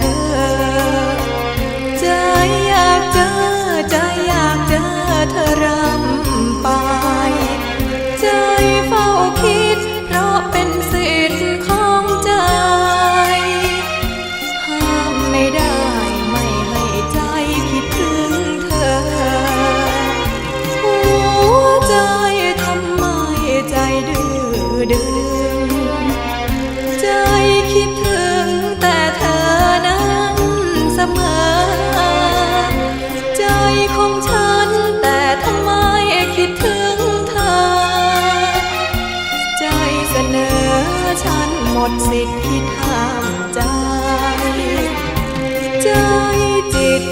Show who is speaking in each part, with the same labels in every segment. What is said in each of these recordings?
Speaker 1: เธอ ใจอยากเจอ ใจอยากเจอเธอรำไป ใจเฝ้าคิด เพราะเป็นสิทธิ์ของใจ ห้ามไม่ได้ไม่ให้ใจคิดถึงเธอ หัวใจทำไมใจดือด้อ สิทธิ์ที่ทางใจ ใจจิต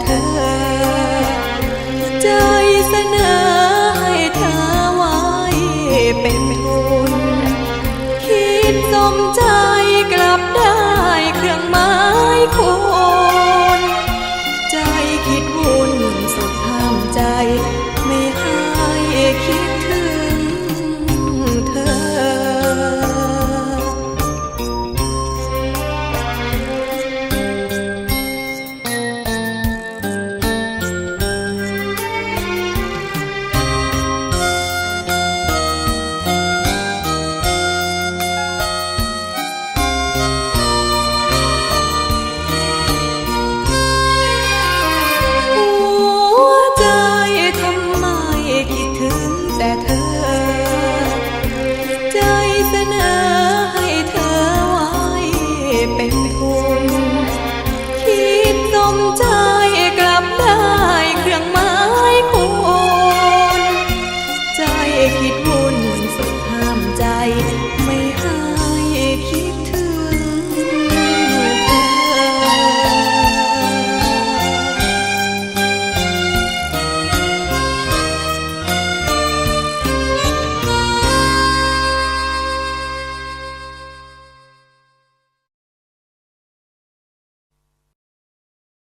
Speaker 1: เธอ คิดวุ่น